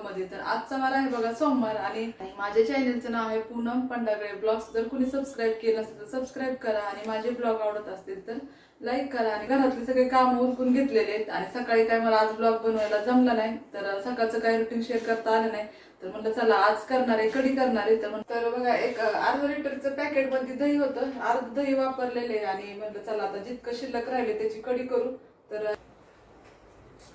ब्लॉगमध्ये. तर आजचा वार आहे बघा सोमवार. आणि माझ्या चॅनलचं नाव आहे पूनम पंडागळे ब्लॉग्स. जर कुणी सबस्क्राईब केलं असेल तर सबस्क्राईब करा आणि माझे ब्लॉग आवडत असतील तर लाईक करा. आणि घरातले सगळे काम उरकून घेतलेले आहेत. आणि सकाळी काय मला आज ब्लॉग बनवायला जमला नाही तर सकाळचं काही रुटीन शेअर करता आलं नाही. तर म्हणलं चला आज करणार आहे कडी करणार आहे? तर तर बघा एक अर्धा लिटरचं पॅकेटमध्ये दही होतं. अर्ध दही वापरलेले आणि म्हणलं चला आता जितकं शिल्लक राहिले त्याची कडी करू. तर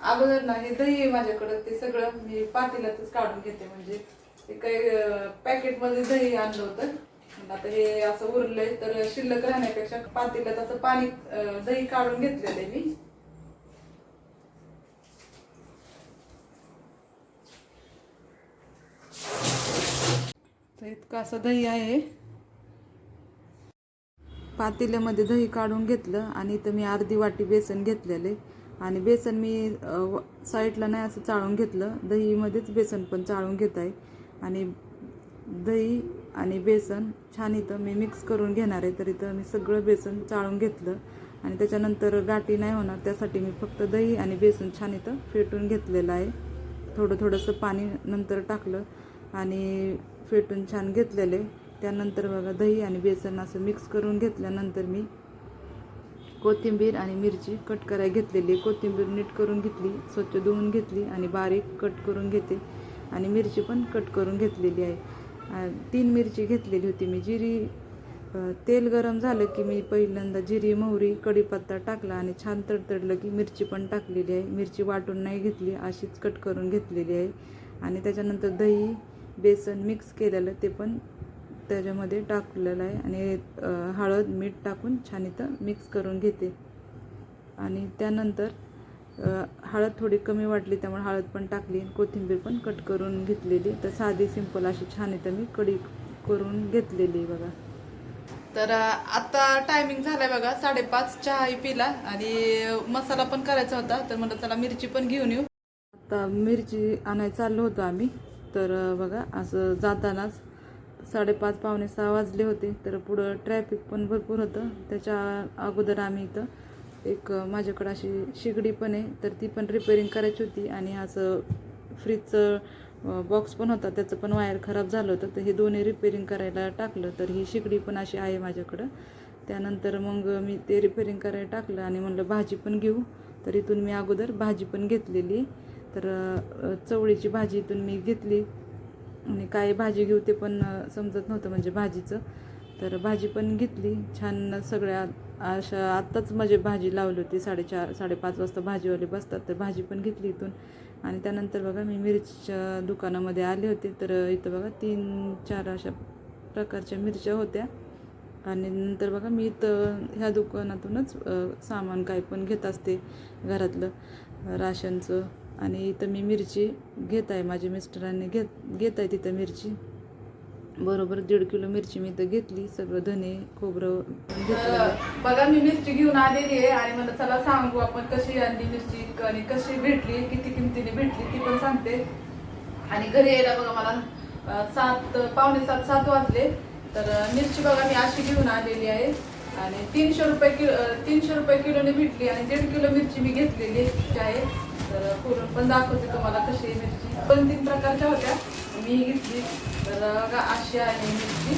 अगोदर ना हे दही आहे माझ्याकडं ते सगळं मी पातेल्यातच काढून घेते. म्हणजे ते काही पॅकेटमध्ये दही आणलं होतं. आता हे असं उरलंय तर शिल्लक राहण्यापेक्षा पातेल्यात असं पाणी दही काढून घेतलेलं आहे मी. तर इतकं असं दही आहे. पातेल्यामध्ये दही काढून घेतलं आणि इथं मी अर्धी वाटी बेसन घेतलेले आणि बेसन मी व- साईडला नाही असं चाळून घेतलं. दहीमध्येच बेसन पण चाळून घेत आहे आणि दही आणि बेसन छान इथं मी मिक्स करून घेणार आहे. तर इथं मी सगळं बेसन चाळून घेतलं. आणि त्याच्यानंतर गाठी नाही होणार. त्यासाठी मी फक्त दही आणि बेसन छान इथं फेटून घेतलेलं आहे. थोडं थोडंसं पाणी नंतर टाकलं आणि फेटून छान घेतलेले त्यानंतर बघा दही आणि बेसन असं मिक्स करून घेतल्यानंतर मी कोथिंबीर आणि मिरची कट करायला घेतलेली आहे. कोथिंबीर नीट करून घेतली स्वच्छ धुवून घेतली आणि बारीक कट करून घेते. आणि मिरची पण कट करून घेतलेली आहे. तीन मिरची घेतलेली होती मी. जिरी तेल गरम झालं की मी पहिल्यांदा जिरी मोहरी कढीपत्ता टाकला आणि छान तडतडलं की मिरची पण टाकलेली आहे. मिरची वाटून नाही घेतली अशीच कट करून घेतलेली आहे. आणि त्याच्यानंतर दही बेसन मिक्स केलेलं ते पण त्याच्यामध्ये टाकलेलं आहे आणि हळद मीठ टाकून छान इथं मिक्स करून घेते. आणि त्यानंतर हळद थोडी कमी वाटली त्यामुळे हळद पण टाकली कोथिंबीर पण कट करून घेतलेली. तर साधी सिंपल अशी छान इथं मी कढी करून घेतलेली आहे बघा. तर आता टायमिंग झालाय बघा साडेपाच चहा पिला आणि मसाला पण करायचा होता. तर म्हणलं चला मिरची पण घेऊन येऊ. आता मिरची आणायला चाललो होतो आम्ही. तर बघा असं जातानाच साडेपाच पावणे सहा वाजले होते तर पुढं ट्रॅफिक पण भरपूर होतं. त्याच्या अगोदर आम्ही इथं एक माझ्याकडं अशी शिगडी पण आहे तर ती पण रिपेरिंग करायची होती. आणि असं फ्रीजचं बॉक्स पण होता त्याचं पण वायर खराब झालं होतं. तर हे दोन्ही रिपेरिंग करायला टाकलं तर ही शिगडी पण अशी आहे माझ्याकडं. त्यानंतर मग मी ते रिपेरिंग करायला टाकलं आणि म्हणलं भाजी पण घेऊ. तर इथून मी अगोदर भाजी पण घेतलेली. तर चवळीची भाजी इथून मी घेतली. आणि काय भाजी घेऊ ते पण समजत नव्हतं म्हणजे भाजीचं. तर भाजी पण घेतली छान सगळ्या अशा आत्ताच म्हणजे भाजी लावली होती साडेचार साडेपाच वाजता भाजीवाले बसतात तर भाजी पण घेतली इथून. आणि त्यानंतर बघा मी मिरच्या दुकानामध्ये आले होते तर इथं बघा तीन चार अशा प्रकारच्या मिरच्या होत्या. आणि नंतर बघा मी इथं ह्या दुकानातूनच सामान काय पण घेत असते घरातलं राशनचं. आणि इथं मी मिरची घेत आहे. माझ्या मिस्टरांनी घेत घेत आहे तिथं मिरची. बरोबर दीड किलो मिरची मी इथं घेतली. सगळं धने खोबरं बघा मी मिरची घेऊन आलेली आहे आणि मला चला सांगू आपण कशी आणली मिरची आणि कशी भेटली किती किमतीने भेटली ती पण सांगते. आणि घरी यायला बघा मला सात पावणे सात सात वाजले. तर मिरची बघा मी अशी घेऊन आलेली आहे. आणि तीनशे रुपये किलो तीनशे रुपये किलोने भेटली आणि दीड किलो मिरची मी घेतलेली आहे. तर पुरण पण दाखवते तुम्हाला कशी आहे मिरची. पण तीन प्रकारच्या होत्या. मी घेतली. तर अशी आहे मिरची.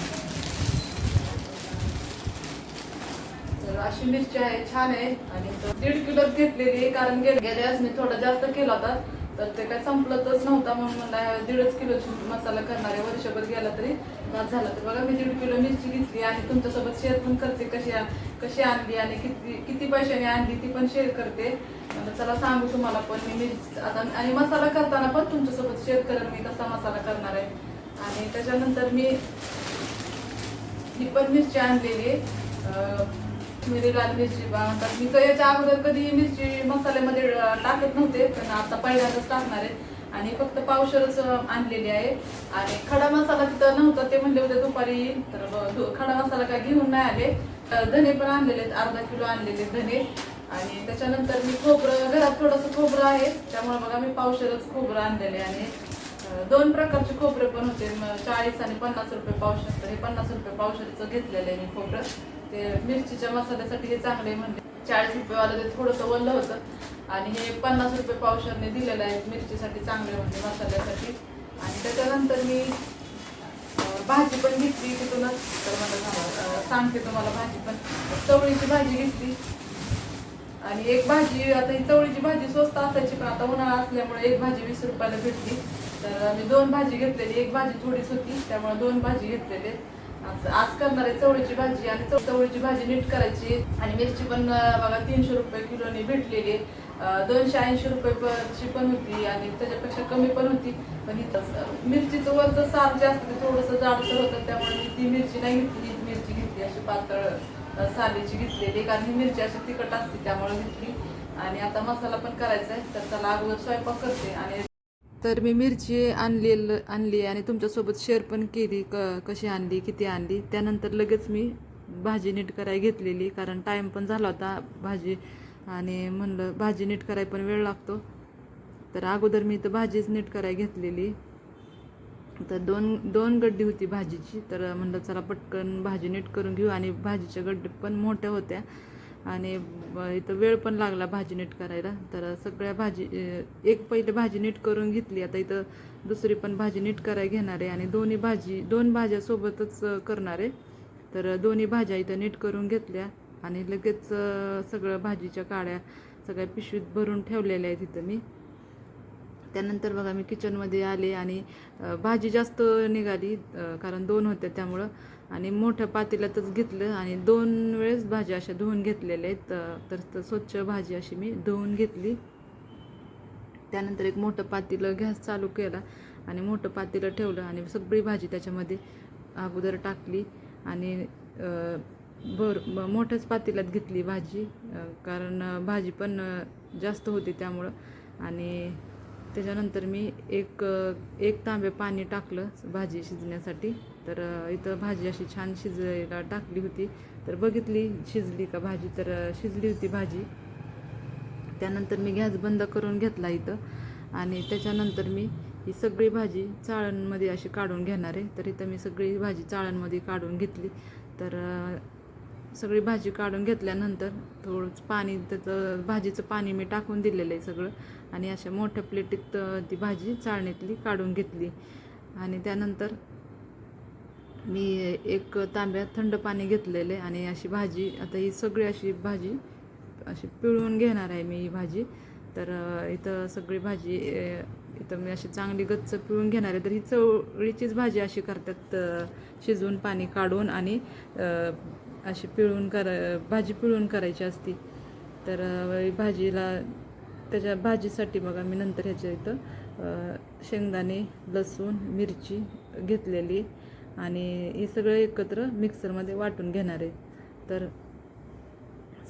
तर अशी मिरची आहे छान आहे. आणि तो दीड किलोच घेतलेली आहे कारण गेल्यास मी थोडा जास्त केला होता. तर ते काय संपलतच नव्हता म्हणून मला दीडच किलोची मसाला करणार आहे वर्षभर गेला तरी बाद झाला. तर बघा मी दीड किलो मिरची घेतली आणि तुमच्यासोबत शेअर पण करते कशी आ- कशी आणली आणि किती किती पैशाने आणली ती पण शेअर करते. म्हणलं चला सांगू तुम्हाला पण मी मिरची आता आणि मसाला करताना पण तुमच्यासोबत शेअर करेन मी कसा मसाला करणार आहे. आणि त्याच्यानंतर मी ही पण मिरची आणलेली आहे मिरी लाल मिरची म्हणतात मी तर याच्या अगोदर कधी मिरची मसाल्यामध्ये टाकत नव्हते पण आता पहिल्यांदाच टाकणार आहे आणि फक्त पावशरच आणलेली आहे. आणि खडा मसाला तिथं नव्हता ते म्हणले होते दुपारी तर खडा मसाला काय घेऊन नाही आले. तर धने पण आणलेले आहेत अर्धा किलो आणलेले धने. आणि त्याच्यानंतर मी खोबरं घरात थोडंसं खोबरं आहे. त्यामुळे बघा मी पावशरच खोबरं आणलेले आणि दोन प्रकारचे खोबरे पण होते. चाळीस आणि पन्नास रुपये पावशर. हे पन्नास रुपये पावशरचं घेतलेलं आहे मी खोबरं. ते मिरचीच्या मसाल्यासाठी हे चांगले म्हणजे चाळीस रुपयेवालं ते थोडंसं वल्लं होतं. आणि हे पन्नास रुपये पावशरने दिलेलं आहे मिरचीसाठी चांगले होते मसाल्यासाठी. आणि त्याच्यानंतर मी भाजी पण घेतली तिथूनच. तर मला सांगते तुम्हाला भाजी पण. चवळीची भाजी घेतली. आणि एक भाजी आता ही चवळीची भाजी स्वस्त असायची पण आता उन्हाळा असल्यामुळे एक भाजी वीस रुपयाला भेटली. तर मी दोन भाजी घेतलेली. एक भाजी थोडीच होती त्यामुळे दोन भाजी घेतलेले. आज आज करणार आहे चवळीची भाजी आणि चव- चवळीची भाजी नीट करायची. आणि मिरची पण बघा तीनशे रुपये किलोनी भेटलेली दोनशे ऐंशी रुपये पण होती आणि त्याच्यापेक्षा कमी पण होती. पण इथं मिरचीचं वरचं साल जे असतं ते थोडंसं जाडसर होतं त्यामुळे मी ती मिरची नाही घेतली. मिरची घेतली अशी पातळ सालीची घेतलेली. कारण ही मिरची अशी तिखट असते त्यामुळे घेतली. आणि आता मसाला पण करायचा आहे तर त्याला अगोदर स्वयंपाक करते आणि तर मी मिरची आणलेलं आणली आणि तुमच्यासोबत शेअर पण केली क कशी आणली किती आणली. त्यानंतर लगेच मी भाजी नीट कराय घेतलेली कारण टाईम पण झाला होता भाजी. आणि म्हणलं भाजी नीट करायला पण वेळ लागतो. तर अगोदर मी तर भाजीच नीट कराय घेतलेली. तर दोन दोन गड्डी होती भाजीची. तर म्हणलं चला पटकन भाजी नीट करून घेऊ. आणि भाजीच्या गड्डी पण मोठ्या होत्या. आणि इथं वेळ पण लागला भाजी नीट करायला. तर सगळ्या भाजी एक पहिले भाजी नीट करून घेतली. आता इथं दुसरी पण भाजी नीट करायला घेणार आहे आणि दोन्ही भाजी दोन भाज्या सोबतच करणार आहे. तर दोन्ही भाज्या इथं नीट करून घेतल्या आणि लगेच सगळं भाजीच्या काड्या सगळ्या पिशवीत भरून ठेवलेल्या आहेत इथं मी. त्यानंतर बघा मी किचनमध्ये आले आणि भाजी जास्त निघाली कारण दोन होत्या त्यामुळं. आणि मोठ्या पातेल्यातच घेतलं आणि दोन वेळेस भाज्या अशा धुवून घेतलेल्या आहेत. तर तर स्वच्छ भाजी अशी मी धुवून घेतली. त्यानंतर एक मोठं पातेलं गॅस चालू केला आणि मोठं पातेलं ठेवलं आणि सगळी भाजी त्याच्यामध्ये अगोदर टाकली आणि बर भर मोठ्याच पातेल्यात घेतली भाजी कारण भाजी पण जास्त होती त्यामुळं. आणि त्याच्यानंतर मी एक एक तांबे पाणी टाकलं भाजी शिजण्यासाठी. तर इथं भाजी अशी छान शिजायला टाकली होती. तर बघितली शिजली का भाजी? तर शिजली होती भाजी. त्यानंतर मी गॅस बंद करून घेतला इथं. आणि त्याच्यानंतर मी ही सगळी भाजी चाळणमध्ये अशी काढून घेणार आहे. तर इथं मी सगळी भाजी चाळणमध्ये काढून घेतली. तर सगळी भाजी काढून घेतल्यानंतर थोडं पाणी त्याचं भाजीचं पाणी मी टाकून दिलेलं आहे सगळं. आणि अशा मोठ्या प्लेटीत ती भाजी चाळणीतली काढून घेतली. आणि त्यानंतर मी एक तांब्यात थंड पाणी घेतलेले आणि अशी भाजी आता ही सगळी अशी भाजी अशी पिळून घेणार आहे मी ही भाजी. तर इथं सगळी भाजी इथं मी अशी चांगली गच्च पिळून घेणार आहे. तर ही चवळीचीच भाजी अशी करतात शिजवून पाणी काढून आणि अशी पिळून कर भाजी पिळून करायची असती तर भाजीला त्याच्या भाजीसाठी बघा मी नंतर ह्याच्या इथं शेंगदाणे लसूण मिरची घेतलेली आणि हे सगळं एकत्र मिक्सरमध्ये वाटून घेणार आहे. तर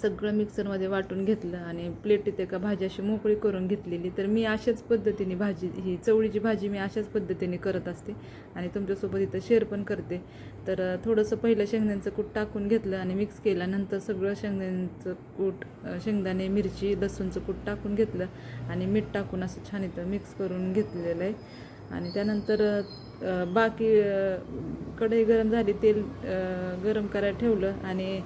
सगळं मिक्सरमध्ये वाटून घेतलं आणि प्लेटीत एका भाजी अशी मोकळी करून घेतलेली. तर मी अशाच पद्धतीने भाजी ही चवळीची भाजी मी अशाच पद्धतीने करत असते आणि तुमच्यासोबत इथं शेअर पण करते. तर थोडंसं पहिलं शेंगदाण्याचं कूट टाकून घेतलं आणि मिक्स केलं नंतर सगळं शेंगदाण्याचं कूट शेंगदाणे मिरची लसूणचं कूट टाकून घेतलं आणि मीठ टाकून असं छान इथं मिक्स करून घेतलेलं आहे. आणि त्यानंतर बाकी कढई गरम झाली तेल गरम करायला ठेवलं आणि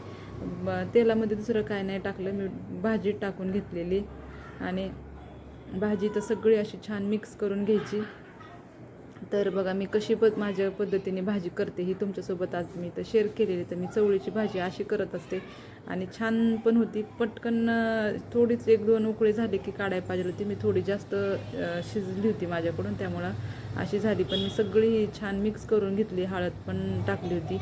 तेलामध्ये दुसरं काय नाही टाकलं. मी भाजी टाकून घेतलेली. आणि भाजी तर सगळी अशी छान मिक्स करून घ्यायची. तर बघा मी कशी पद माझ्या पद्धतीने भाजी करते ही तुमच्यासोबत आज मी तर शेअर केलेली. तर मी चवळीची भाजी अशी करत असते. आणि छान पण होती. पटकन थोडीच एक दोन उकळी झाली की काढायला पाहिजे होती. मी थोडी जास्त शिजली होती माझ्याकडून. त्यामुळं अशी झाली. पण मी सगळी छान मिक्स करून घेतली. हळद पण टाकली होती.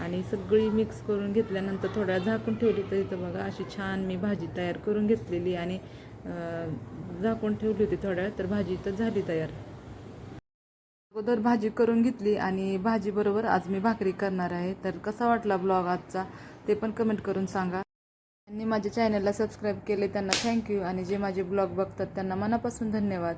आणि सगळी मिक्स करून घेतल्यानंतर थोड्या झाकून ठेवली तर इथं बघा अशी छान मी भाजी तयार करून घेतलेली आणि झाकून ठेवली होती थोड्या वेळ, तर भाजी तर झाली तयार. अगोदर भाजी करून घेतली आणि भाजीबरोबर आज मी भाकरी करणार आहे. तर कसा वाटला ब्लॉग आजचा? ते पण कमेंट करून सांगा. त्यांनी माझ्या चॅनलला सबस्क्राईब केले त्यांना थँक्यू आणि जे माझे ब्लॉग बघतात त्यांना मनापासून धन्यवाद.